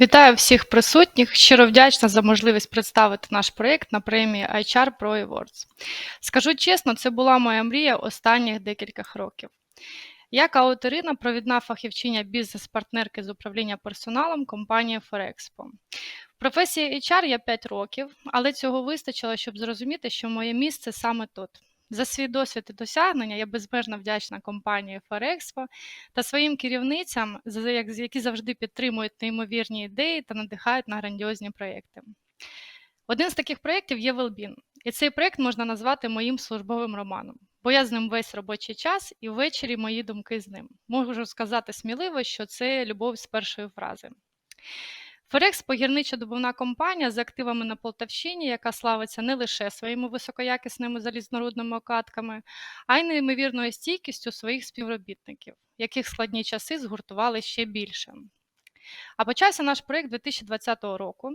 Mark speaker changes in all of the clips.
Speaker 1: Вітаю всіх присутніх. Щиро вдячна за можливість представити наш проєкт на премії HR Pro Awards. Скажу чесно, це була моя мрія останніх декілька років. Я Каотерина, провідна фахівчиня бізнес-партнерки з управління персоналом компанії Forexpo. В професії HR я 5 років, але цього вистачило, щоб зрозуміти, що моє місце саме тут. За свій досвід і досягнення я безмежно вдячна компанії Forexpo та своїм керівницям, які завжди підтримують неймовірні ідеї та надихають на грандіозні проєкти. Один з таких проєктів є Велбін, і цей проєкт можна назвати моїм службовим романом, бо я з ним весь робочий час і ввечері мої думки з ним. Можу сказати сміливо, що це любов з першої фрази. Ферекспо гірничо-добувна компанія з активами на Полтавщині, яка славиться не лише своїми високоякісними залізнорудними окатками, а й неймовірною стійкістю своїх співробітників, яких складні часи згуртували ще більше. А почався наш проєкт 2020 року,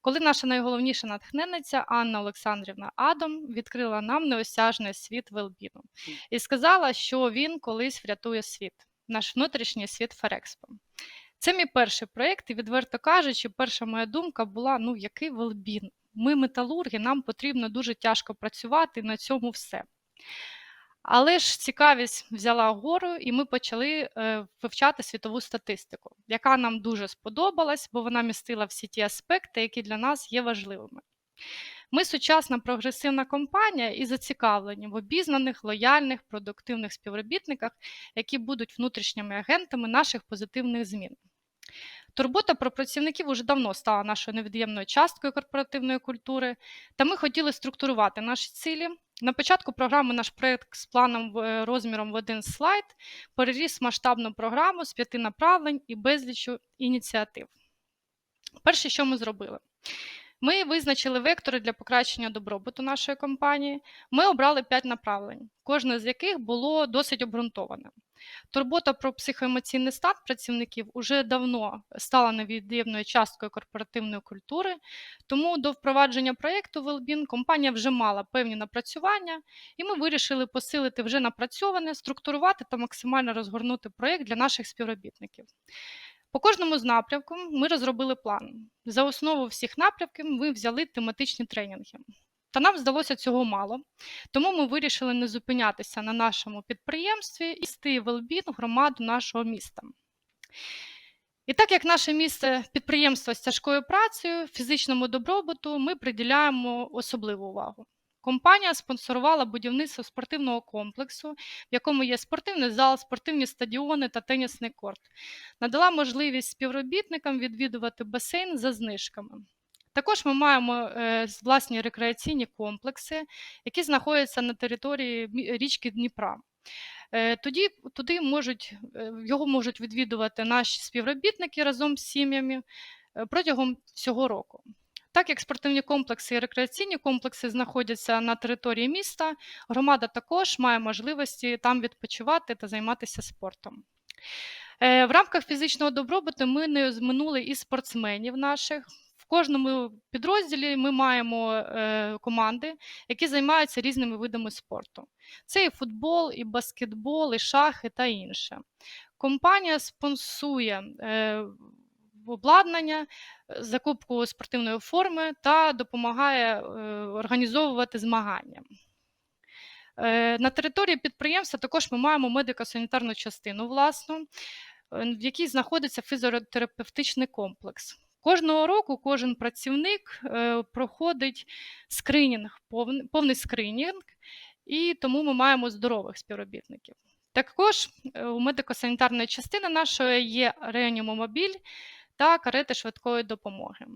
Speaker 1: коли наша найголовніша натхненниця Анна Олександрівна Адам відкрила нам неосяжний світ Велбіну і сказала, що він колись врятує світ, наш внутрішній світ Ферекспо. Це мій перший проєкт, і відверто кажучи, перша моя думка була: ну який велбін? Ми металурги, нам потрібно дуже тяжко працювати на цьому все. Але ж цікавість взяла гору, і ми почали е, вивчати світову статистику, яка нам дуже сподобалась, бо вона містила всі ті аспекти, які для нас є важливими. Ми сучасна прогресивна компанія і зацікавлені в обізнаних, лояльних, продуктивних співробітниках, які будуть внутрішніми агентами наших позитивних змін. Турбота про працівників уже давно стала нашою невід'ємною часткою корпоративної культури, та ми хотіли структурувати наші цілі. На початку програми наш проєкт з планом е, розміром в один слайд переріс масштабну програму з п'яти направлень і безлічу ініціатив. Перше, що ми зробили? Ми визначили вектори для покращення добробуту нашої компанії. Ми обрали 5 направлень, кожне з яких було досить обґрунтоване. Турбота про психоемоційний стан працівників уже давно стала невід'ємною часткою корпоративної культури, тому до впровадження проєкту Wellbeing компанія вже мала певні напрацювання, і ми вирішили посилити вже напрацьоване, структурувати та максимально розгорнути проєкт для наших співробітників. По кожному з напрямків ми розробили план. За основу всіх напрямків ми взяли тематичні тренінги. Та нам здалося цього мало, тому ми вирішили не зупинятися на нашому підприємстві і вести Велбін громаду нашого міста. І так як наше місце підприємство з тяжкою працею, фізичному добробуту, ми приділяємо особливу увагу. Компанія спонсорувала будівництво спортивного комплексу, в якому є спортивний зал, спортивні стадіони та тенісний корт. Надала можливість співробітникам відвідувати басейн за знижками. Також ми маємо е, власні рекреаційні комплекси, які знаходяться на території річки Дніпра. Е, Тоді туди можуть е, його можуть відвідувати наші співробітники разом з сім'ями е, протягом всього року. Так як спортивні комплекси і рекреаційні комплекси знаходяться на території міста, громада також має можливості там відпочивати та займатися спортом. Е, В рамках фізичного добробуту ми не зминули і спортсменів наших. Кожному підрозділі ми маємо е, команди, які займаються різними видами спорту. Це і футбол, і баскетбол, і шахи та інше. Компанія спонсує е, обладнання, закупку спортивної форми та допомагає е, організовувати змагання. На території підприємства також ми маємо медико-санітарну частину власну, в якій знаходиться фізіотерапевтичний комплекс. Кожного року кожен працівник е, проходить скринінг, повн- повний скринінг, і тому ми маємо здорових співробітників. Також е, у медико-санітарної частини нашої є реанімомобіль та карети швидкої допомоги.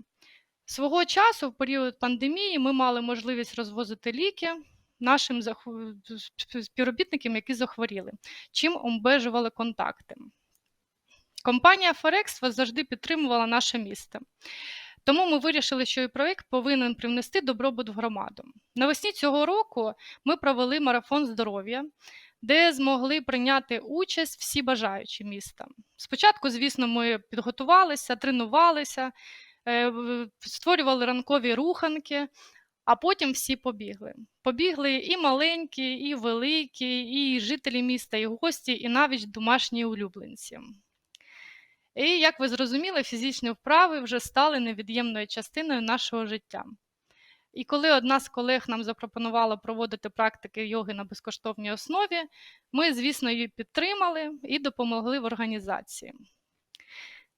Speaker 1: Свого часу, в період пандемії, ми мали можливість розвозити ліки нашим співробітникам, які захворіли, чим обмежували контакти. Компанія Форекс завжди підтримувала наше місто. Тому ми вирішили, що і проєкт повинен привнести добробут в громаду. Навесні цього року ми провели марафон здоров'я, де змогли прийняти участь всі бажаючі міста. Спочатку, звісно, ми підготувалися, тренувалися, е, створювали ранкові руханки, а потім всі побігли. Побігли і маленькі, і великі, і жителі міста, і гості, і навіть домашні улюбленці. І, як ви зрозуміли, фізичні вправи вже стали невід'ємною частиною нашого життя. І коли одна з колег нам запропонувала проводити практики йоги на безкоштовній основі, ми, звісно, її підтримали і допомогли в організації.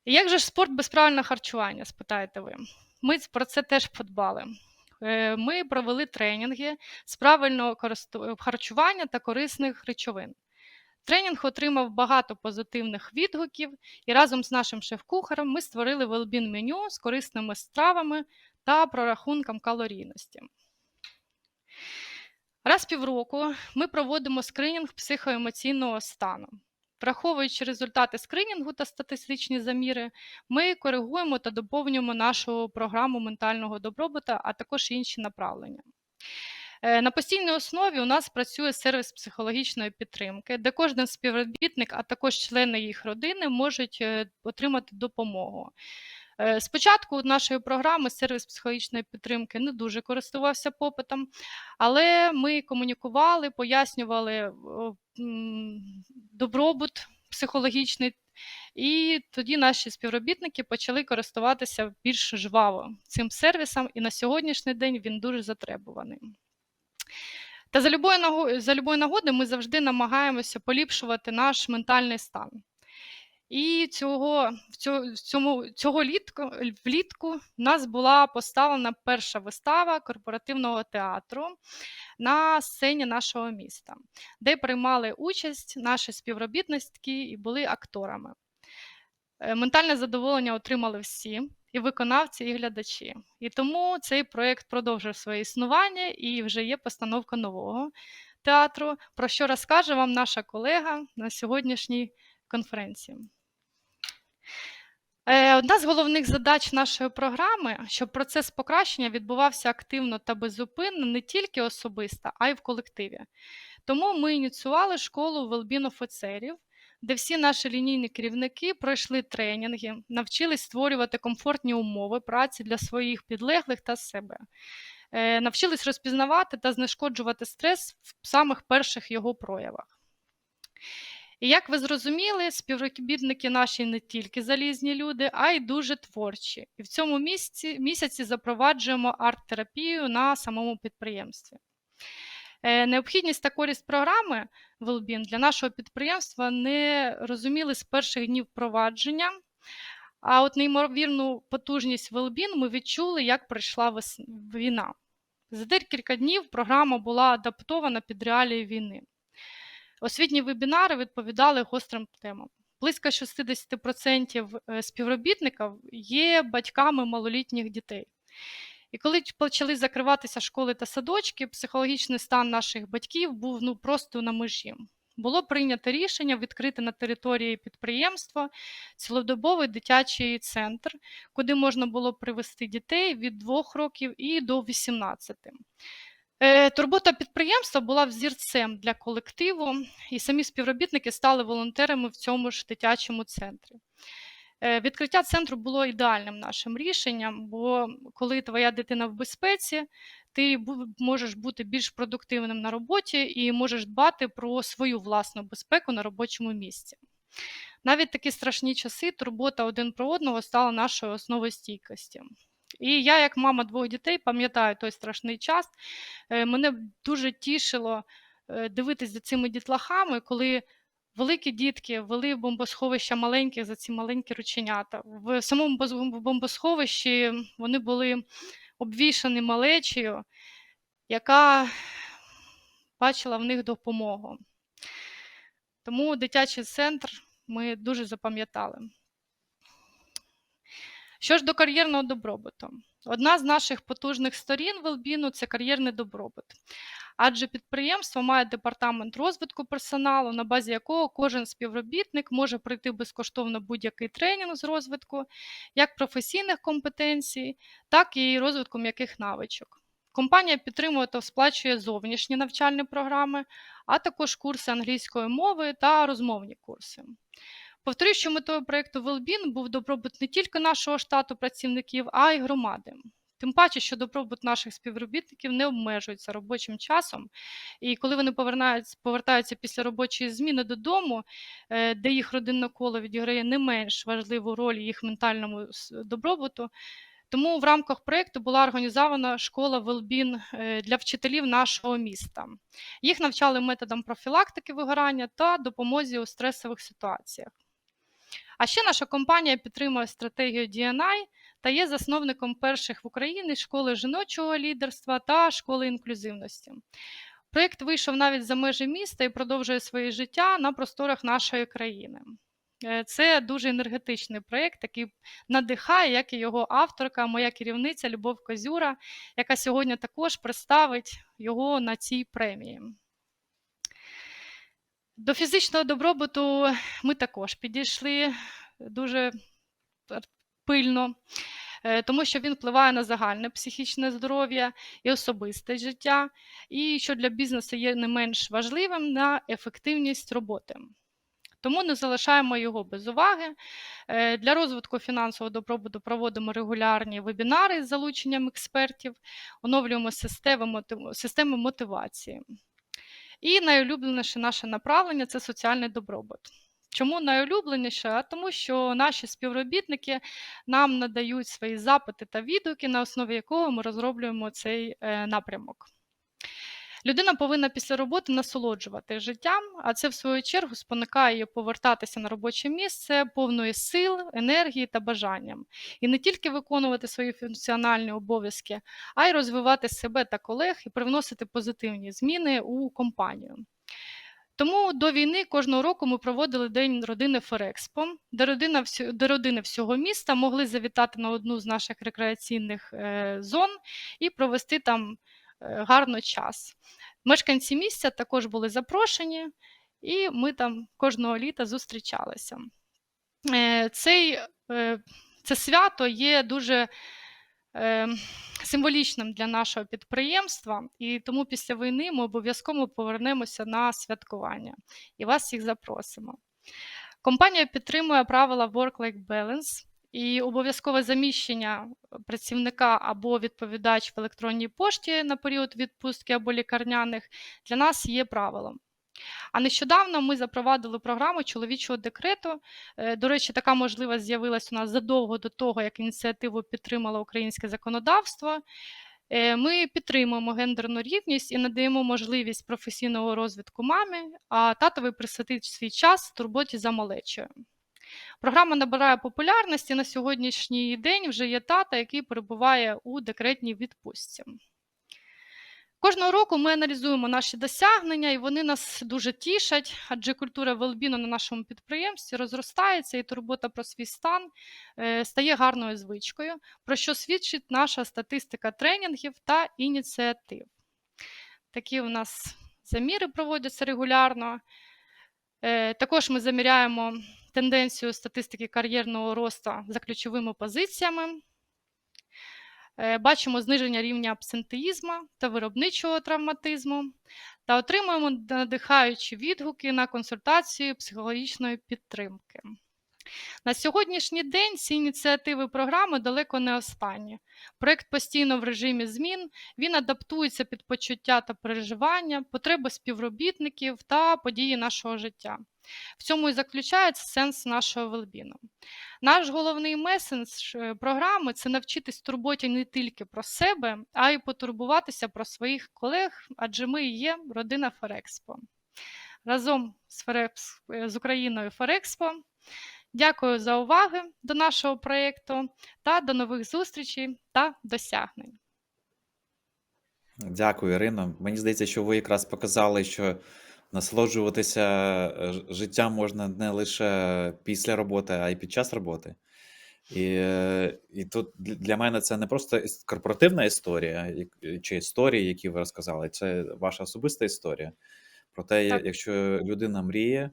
Speaker 1: Як же ж спорт без правильного харчування, спитаєте ви? Ми про це теж подбали. Е, Ми провели тренінги з правильного харчування та корисних речовин. Тренінг отримав багато позитивних відгуків, і разом з нашим шеф-кухарем ми створили велбін меню з корисними стравами та прорахунком калорійності. Раз півроку ми проводимо скринінг психоемоційного стану. Враховуючи результати скринінгу та статистичні заміри, ми коригуємо та доповнюємо нашу програму ментального добробуту, а також інші направлення. Е, На постійній основі у нас працює сервіс психологічної підтримки, де кожен співробітник, а також члени їх родини можуть е, отримати допомогу. Е, Спочатку нашої програми сервіс психологічної підтримки не дуже користувався попитом, але ми комунікували, пояснювали добробут психологічний, і тоді наші співробітники почали користуватися більш жваво цим сервісом, і на сьогоднішній день він дуже затребуваний. Та за любої наго- за любої нагоди ми завжди намагаємося поліпшувати наш ментальний стан. І цього, в цьо- цьому, цього літку, влітку в нас була поставлена перша вистава корпоративного театру на сцені нашого міста, де приймали участь наші співробітники і були акторами. Е, Ментальне задоволення отримали всі, і виконавці, і глядачі. І тому цей проєкт продовжив своє існування і вже є постановка нового театру, про що розкаже вам наша колега на сьогоднішній конференції. Е, Одна з головних задач нашої програми, щоб процес покращення відбувався активно та беззупинно не тільки особисто, а й в колективі. Тому ми ініціювали школу велбін офіцерів, де всі наші лінійні керівники пройшли тренінги, навчились створювати комфортні умови праці для своїх підлеглих та себе. Е, Навчились розпізнавати та знешкоджувати стрес в самих перших його проявах. І як ви зрозуміли, співробітники наші не тільки залізні люди, а й дуже творчі. І в цьому місяці, місяці запроваджуємо арт-терапію на самому підприємстві. Е, Необхідність та користь програми Wellbeing для нашого підприємства не розуміли з перших днів впровадження. А от неймовірну потужність Wellbeing ми відчули, як прийшла війна. За декілька днів програма була адаптована під реалії війни. Освітні вебінари відповідали гострим темам. Близько 60% е, співробітників є батьками малолітніх дітей. І коли почали закриватися школи та садочки, психологічний стан наших батьків був ну, просто на межі. Було прийнято рішення відкрити на території підприємства цілодобовий дитячий центр, куди можна було привести дітей від 2 років і до 18. Е, Турбота підприємства була взірцем для колективу, і самі співробітники стали волонтерами в цьому ж дитячому центрі. Е, Відкриття центру було ідеальним нашим рішенням, бо коли твоя дитина в безпеці, ти можеш бути більш продуктивним на роботі і можеш дбати про свою власну безпеку на робочому місці. Навіть такі страшні часи турбота один про одного стала нашою основою стійкості. І я, як мама двох дітей, пам'ятаю той страшний час. Е, Мене дуже тішило е, дивитись за цими дітлахами, коли великі дітки вели в бомбосховища маленьких за ці маленькі рученята. В самому бомбосховищі вони були обвішані малечею, яка бачила в них допомогу. Тому дитячий центр ми дуже запам'ятали. Що ж до кар'єрного добробуту? Одна з наших потужних сторін Велбіну це кар'єрний добробут. Адже підприємство має департамент розвитку персоналу, на базі якого кожен співробітник може пройти безкоштовно будь-який тренінг з розвитку, як професійних компетенцій, так і розвитку м'яких навичок. Компанія підтримує та сплачує зовнішні навчальні програми, а також курси англійської мови та розмовні курси. Повторюю, що метою проєкту Wellbeing був добробут не тільки нашого штату працівників, а й громади. Тим паче, що добробут наших співробітників не обмежується робочим часом. І коли вони повертаються після робочої зміни додому, е, де їх родинне коло відіграє не менш важливу роль їх ментальному добробуту. Тому в рамках проєкту була організована школа Велбін для вчителів нашого міста. Їх навчали методам профілактики вигорання та допомозі у стресових ситуаціях. А ще наша компанія підтримує стратегію DNI та є засновником перших в Україні школи жіночого лідерства та школи інклюзивності. Проєкт вийшов навіть за межі міста і продовжує своє життя на просторах нашої країни. Е, Це дуже енергетичний проєкт, який надихає, як і його авторка, моя керівниця Любов Козюра, яка сьогодні також представить його на цій премії. До фізичного добробуту ми також підійшли дуже пильно, е, тому що він впливає на загальне психічне здоров'я і особисте життя, і що для бізнесу є не менш важливим на ефективність роботи. Тому не залишаємо його без уваги. Е, Для розвитку фінансового добробуту проводимо регулярні вебінари з залученням експертів, оновлюємо системи мотивації. І найулюбленіше наше направлення це соціальний добробут. Чому найулюбленіше? А тому, що наші співробітники нам надають свої запити та відгуки, на основі якого ми розроблюємо цей е, напрямок. Людина повинна після роботи насолоджувати життям, а це в свою чергу спонукає її повертатися на робоче місце повною сил, енергії та бажанням. І не тільки виконувати свої функціональні обов'язки, а й розвивати себе та колег і привносити позитивні зміни у компанію. Тому до війни кожного року ми проводили День родини Ферекспо, де, родина, де родини всього міста могли завітати на одну з наших рекреаційних е, зон і провести там е, гарно час. Мешканці місця також були запрошені, і ми там кожного літа зустрічалися. Е, Цей, це свято є дуже символічним для нашого підприємства, і тому після війни ми обов'язково повернемося на святкування і вас всіх запросимо. Компанія підтримує правила Work-Life Balance і обов'язкове заміщення працівника або відповідач в електронній пошті на період відпустки або лікарняних для нас є правилом. А нещодавно ми запровадили програму чоловічого декрету. Е, До речі, така можливість з'явилась у нас задовго до того, як ініціативу підтримало українське законодавство. Е, Ми підтримуємо гендерну рівність і надаємо можливість професійного розвитку мамі, а татові присвятить свій час турботі за малечою. Програма набирає популярності на сьогоднішній день. Вже є тата, який перебуває у декретній відпустці. Кожного року ми аналізуємо наші досягнення, і вони нас дуже тішать, адже культура велбіну на нашому підприємстві розростається, і турбота про свій стан е, стає гарною звичкою, про що свідчить наша статистика тренінгів та ініціатив. Такі у нас заміри проводяться регулярно. Е, Також ми заміряємо тенденцію статистики кар'єрного росту за ключовими позиціями. Е, Бачимо зниження рівня абсентеїзму та виробничого травматизму та отримуємо надихаючі відгуки на консультацію психологічної підтримки. На сьогоднішній день ці ініціативи програми далеко не останні. Проєкт постійно в режимі змін, він адаптується під почуття та переживання, потреби співробітників та події нашого життя. В цьому і заключається сенс нашого велбіну. Наш головний меседж е, програми це навчитись турботі не тільки про себе, а й потурбуватися про своїх колег, адже ми і є родина Ферекспо. Разом з, Ферекс, е, з Україною Ферекспо. Дякую за увагу до нашого проєкту та до нових зустрічей та досягнень.
Speaker 2: Дякую, Ірино. Мені здається, що ви якраз показали, що насолоджуватися е, життям можна не лише після роботи, а й під час роботи. І, і тут для мене це не просто корпоративна історія чи історії, які ви розказали, це ваша особиста історія. Про те,
Speaker 1: Так.
Speaker 2: якщо людина мріє,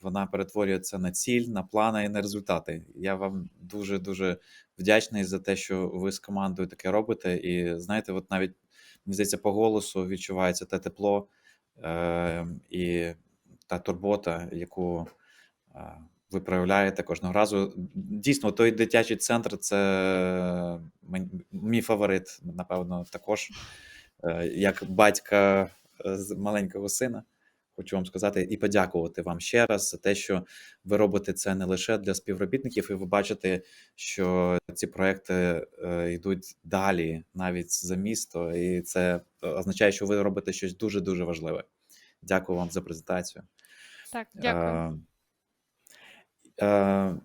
Speaker 2: вона перетворює це на ціль, на плани і на результати. Я вам дуже дуже вдячний за те, що ви з командою таке робите. І знаєте, от навіть мені здається, по голосу відчувається те тепло е, і та турбота, яку е, ви проявляєте кожного разу. Дійсно, той дитячий центр це мій фаворит, напевно, також. Е, Як батька з маленького сина, хочу вам сказати і подякувати вам ще раз за те, що ви робите це не лише для співробітників, і ви бачите, що ці проекти е, йдуть далі, навіть за місто, і це означає, що ви робите щось дуже дуже важливе. Дякую вам за презентацію.
Speaker 1: Так, дякую.
Speaker 2: Е, е,